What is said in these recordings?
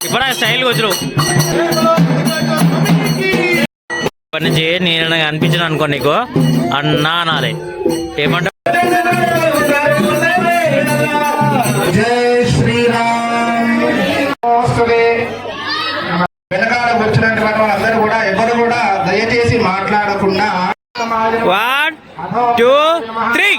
ఇప్పుడు స్టైల్ వచ్చరు ఇప్పటి నుంచి నేను అనిపించిన అనుకో నీకు. అన్నా అనాలి. నమస్తే. వెనకాల వచ్చినటువంటి వాళ్ళందరూ కూడా ఎవరు కూడా దయచేసి మాట్లాడకుండా టూ త్రీ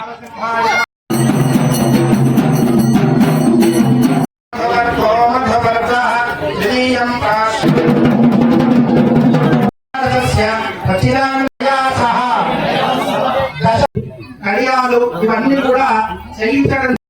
కడియాలు ఇవన్నీ కూడా చెల్లించడం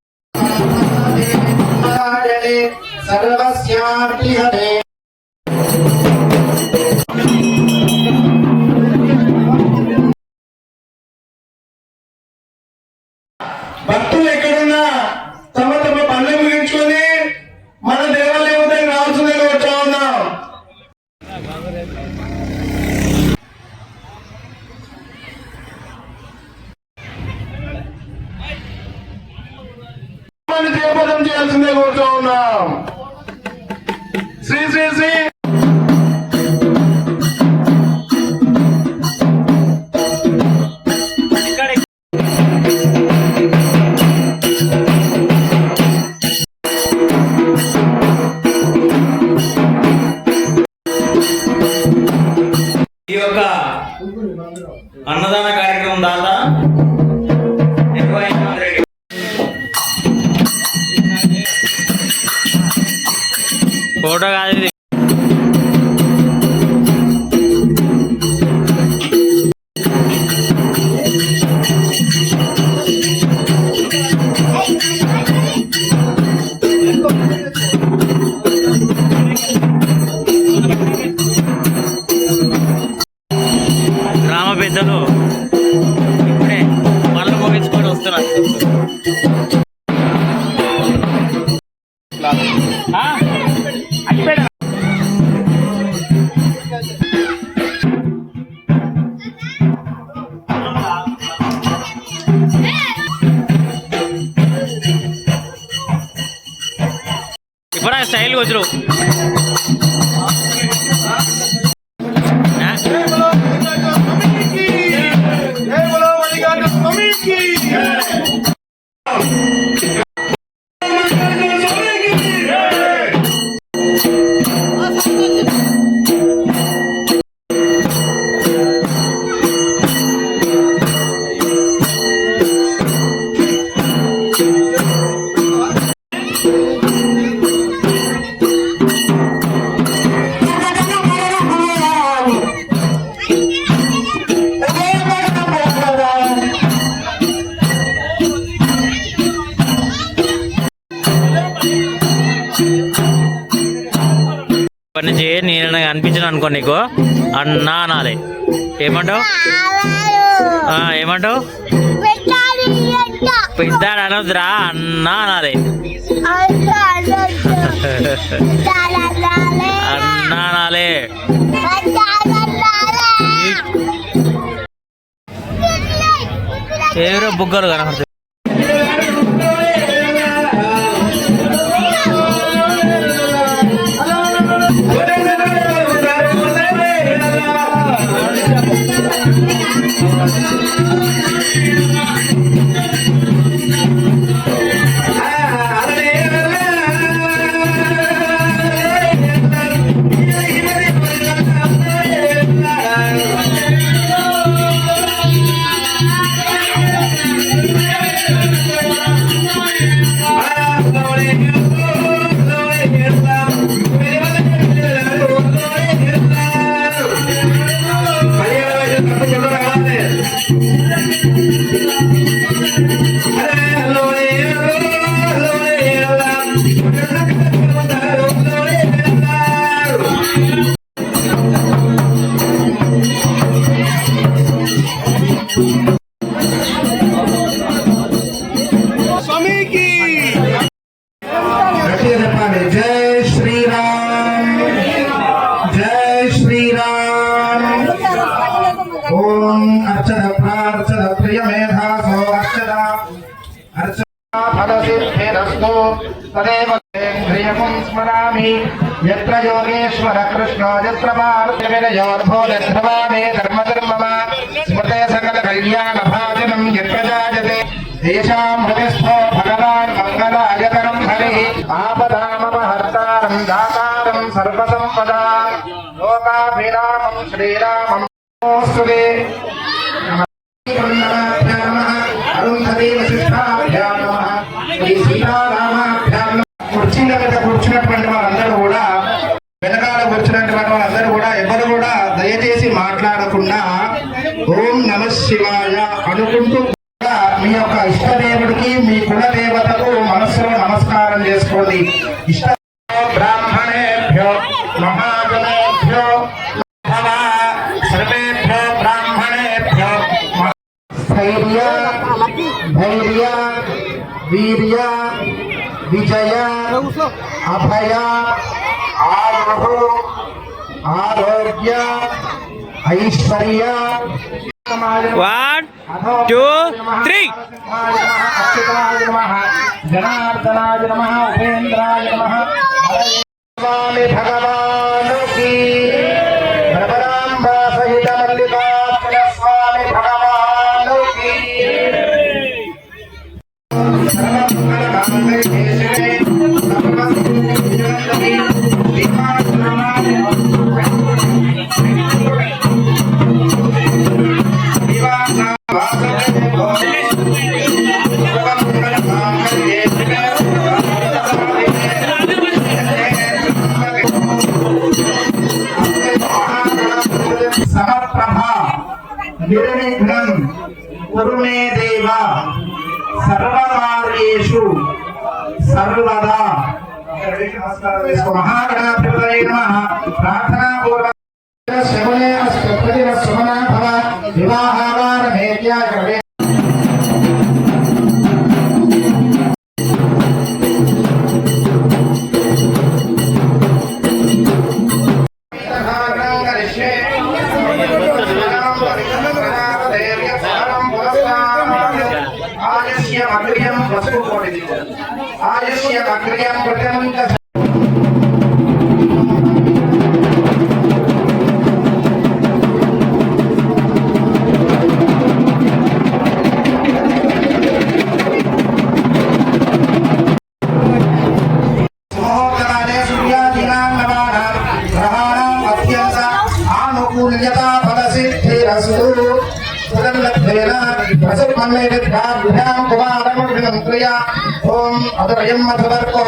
మన చేయాల్సిందే కోరుతూ ఉన్నాం. ఫోటో కాదు ఇది. ఆ? ఇప్పుడు స్టైల్ వచ్చినావు నీకు? అన్నా అనాలి ఏమంటావు? ఆ, ఏమంటావు? పెద్దాడు అనొద్దురా అన్నా అనాలి అన్నా అనాలి ఎవరో బుగ్గలు కనపడుతుంది positive. మే ధర్మధర్మమ? స్మృతే సకల కళ్యాణభాజనం యత్ప్రజాయతే. తేషాం హృదయస్థో భగవాన్ మంగళాయతనం హరి. ఆపదామపహర్తారం దాతారం సర్వసంపదా. లోకాభిరామం శ్రీరామం మీ యొక్క ఇష్టదేవుడికి మీ కుల దేవతకు మనస్సులో నమస్కారం చేసుకోండి ఇష్ట బ్రాహ్మణేభ్యో మహాజనేభ్యో భవ సర్వేభ్యో బ్రాహ్మణేభ్యో స్థైర్య ధైర్య వీర్య విజయ అభయ ఆయుః ఆరోగ్య ఐశ్వర్య వన్ టూ త్రీ జనార్దనాయ నమ. ఉపేంద్ర సమప్రభ నిర్విఘ్నం కురు మే దేవ సర్వకార్యేషు సర్వదా. మహాగణాధిపతయ నమః. ప్రార్థనా పూర్వ శమునే అస్పతిన భవ ఆయుష్య అగ్రియం వస్తు కోడిది ఆయుష్య అగ్రియం ప్రసన్నమే విద్యాభ్యాం కుమారముడినం క్రియా ఓం అదరయం మధువర్కో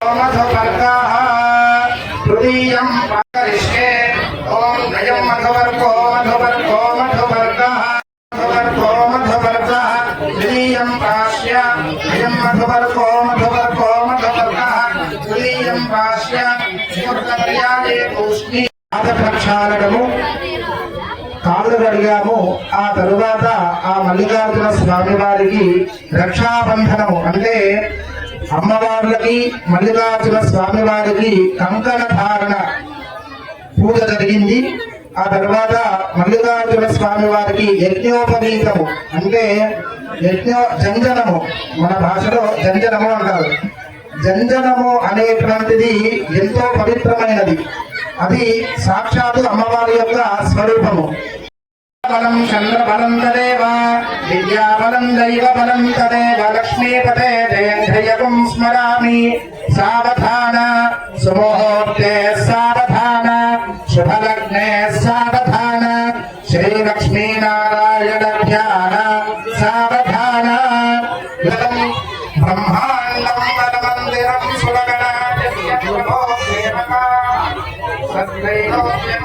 మధువర్గాః తృతీయం కరిష్యే ఓం నయం మధువర్కో మధువర్కో మధువర్గాః మధువర్కో మధువర్గాః తృతీయం ప్రాశ్య నయం మధువర్కో మధువర్కో మధువర్గాః తృతీయం ప్రాశ్య నియుక్తపర్యాయే తూష్ణి పాదప్రక్షాళనము కాళ్ళు కడిగాము ఆ తరువాత ఆ మల్లికార్జున స్వామి వారికి రక్షాబంధనము. అంటే అమ్మవార్లకి మల్లికార్జున స్వామి వారికి కంకణ ధారణ పూజ జరిగింది. ఆ తర్వాత మల్లికార్జున స్వామి వారికి యజ్ఞోపవీతము. అంటే యజ్ఞ జంజనము. మన భాషలో జంజనము అంటారు. జంజనము అనేటువంటిది ఎంతో పవిత్రమైనది. అది సాక్షాత్తు అమ్మవారి యొక్క స్వరూపము. బలం చంద్రబలం తదేవ విద్యాబలం దైవ బలం తదేవ లక్ష్మీపతే జయంధ్రయకం స్మరామి సావధాన సుముహూర్తే సావధాన శుభలగ్నే సావధాన శ్రీలక్ష్మీనారాయణ ధ్యాన సావధాన. బ్రహ్మాండం మందిరం సురగణ సద్వైభవ్యం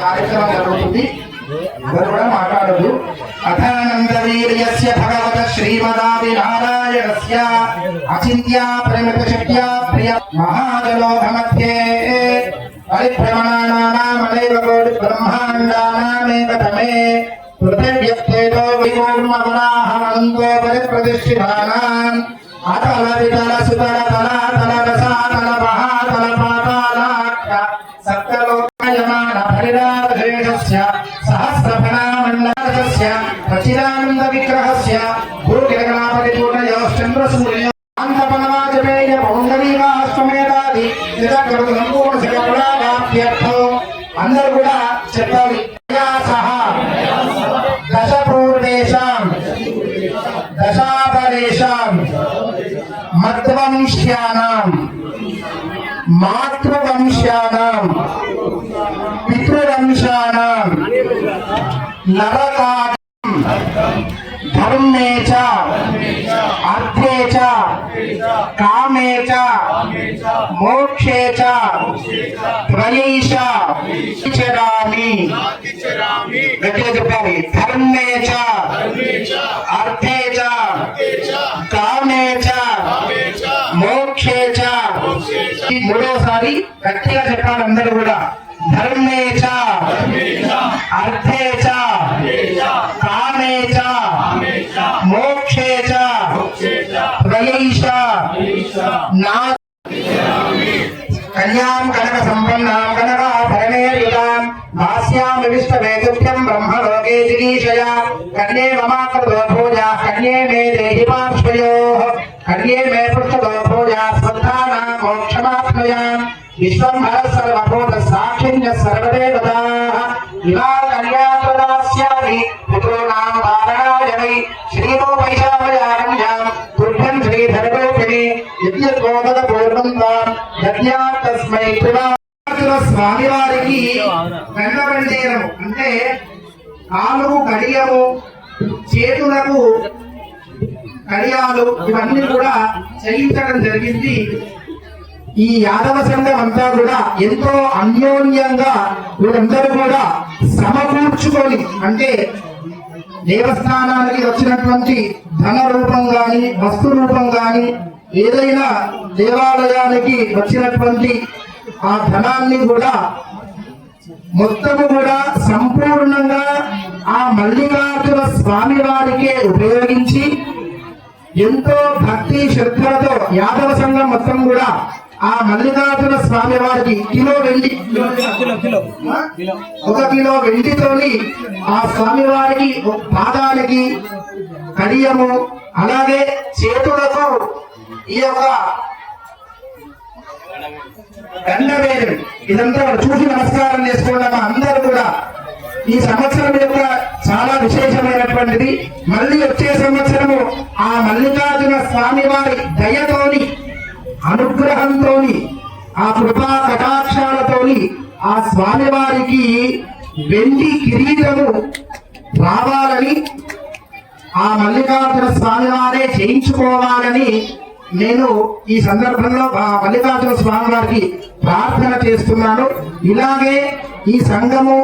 కార్యక్రమం మాట్లాడదు అథానందవీర్యస్య భగవత శ్రీమదాది నారాయణస్య అచింత్యా ప్రేమిత ప్రియ మహాజలోధ మధ్యే పరిభ్రమణానామనైవ కోటి బ్రహ్మాండానామేవ పృథివ్యక్తేతో విమగుణాహమంతో అతల వితల సుతల सप्तलोकयमान परिराधेशस्य सहस्रफणामण्डलस्य सच्चिदानन्दविग्रहस्य भूकिरकलापरिपूर्णयोश्चन्द्रसूर्य అంతపనవాజమేయ పౌండరీకాశ్వమేధాది నిజకృత సంపూర్ణ శివప్రాప్త్యర్థం అందరూ కూడా చెప్పాలి సహ దశ పూర్వేషాం దశాపరేషాం మధ్వంశ్యానాం మాతృవంశానం. పితృవంశానం. నరకాటం ధర్మే చ. అర్థే చ. కామే చ. మోక్షే చ. త్రయైష చరామి గట్టిగా చెప్పాలి. ధర్మే చ. అర్థే చ. ఈ మూడవసారి గట్టిగా చెప్పాలి అందరూ కూడా. ధర్మేచ అర్థేచ కామేచ మోక్షేచ ప్రయేష నా కన్యాం కనక సంపన్నాం కనకాభరణేర్యుతాం భాస్యామి విష్ణవేతుభ్యం బ్రహ్మలోకే జిగీషయా. కన్యే మమాకృతో భోజా కన్యే మే విశ్వంభరసర్వభూత విశ్వంభర సర్వభూత సాక్షిణ్య సర్వదేవతాః. ఇమా కన్యా ప్రదాస్యామి పితॄణాం వారణాయ వై శ్రీరూపైశామయారణ్యాం తుభ్యం శ్రీధరగోపిణి యజ్ఞోదక పూర్ణం తాం యజ్ఞా తస్మై కృపార్జున స్వామి వారికి వెంటబడి గంగబండేరము అంటే కాలుకు కడియము చేతులకు కడియాలు ఇవన్నీ కూడా చేయించడం జరిగింది. ఈ యాదవ సంఘం అంతా కూడా ఎంతో అన్యోన్యంగా వీరందరూ కూడా సమకూర్చుకొని అంటే దేవస్థానానికి వచ్చినటువంటి ధన రూపం గాని వస్తు రూపం గాని ఏదైనా దేవాలయానికి వచ్చినటువంటి ఆ ధనాన్ని కూడా మొత్తము కూడా సంపూర్ణంగా ఆ మల్లికార్జున స్వామి వారికే ఉపయోగించి ఎంతో భక్తి శ్రద్ధలతో యాదవ సంఘం మొత్తం కూడా ఆ మల్లికార్జున స్వామి వారికి కిలో వెండి. ఒక కిలో వెండితోని ఆ స్వామి వారికి పాదానికి కడియము అలాగే చేతులకు ఈ యొక్క దండవేరు ఇదంతా చూసి నమస్కారం చేసుకోవడం అందరూ కూడా ఈ సంవత్సరం యొక్క చాలా విశేషమైనటువంటిది. మళ్ళీ వచ్చే సంవత్సరము ఆ మల్లికార్జున స్వామి వారి దయతోని అనుగ్రహంతోని ఆ కృపా కటాక్షాలతోని ఆ స్వామి వారికి వెండి కిరీటము రావాలని ఆ మల్లికార్జున స్వామి వారే చేయించుకోవాలని నేను ఈ సందర్భంలో ఆ మల్లికార్జున స్వామి వారికి ప్రార్థన చేస్తున్నాను. ఇలాగే ఈ సంఘము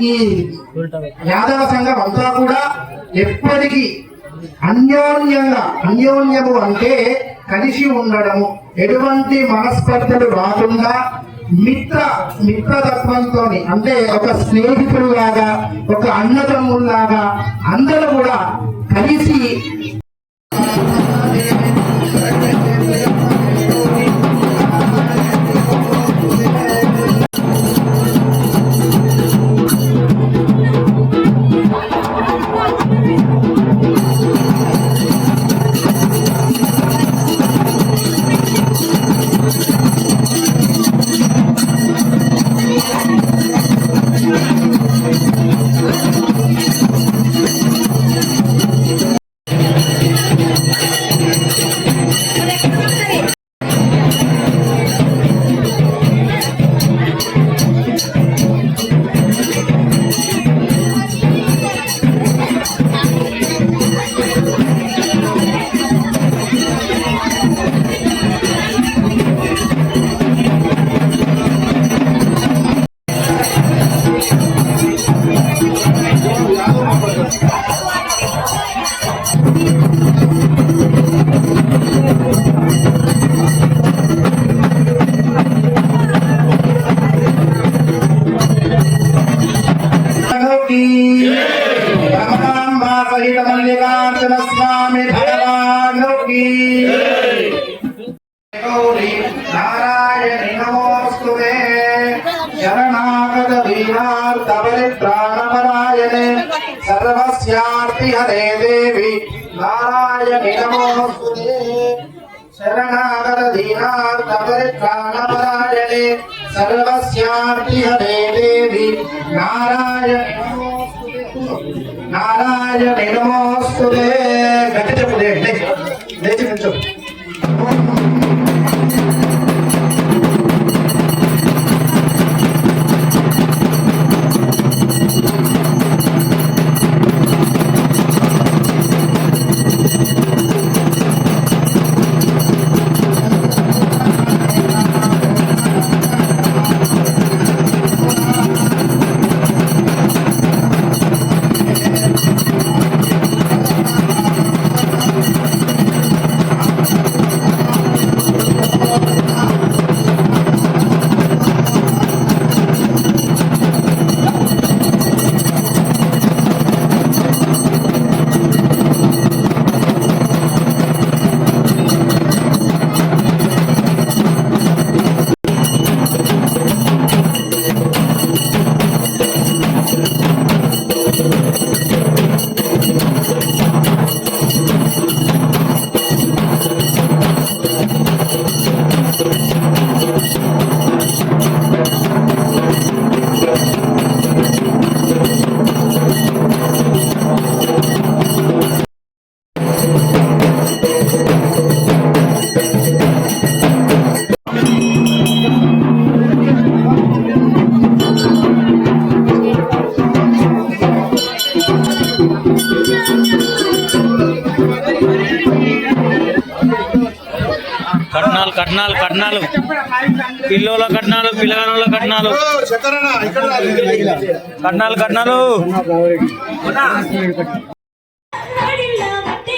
ఈ యాదవ సంఘం అంతా కూడా ఎప్పటికీ అన్యోన్యంగా అన్యోన్యము అంటే కలిసి ఉండడము. ఎటువంటి మనస్పర్ధలు రాకుండా మిత్ర మిత్రతత్వంతో అంటే ఒక స్నేహితుల్లాగా ఒక అన్నదమ్ముల్లాగా అందరూ కూడా కలిసి నారాయణ నారాయణ నారాయణి గట్టి చెప్పు లేచి నుంచు పిల్లోల కట్నాలు పిల్లగాళ్ళ కట్నాలు. కట్నాలు కట్నాలు. ఆడిల్లా మట్టి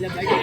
la.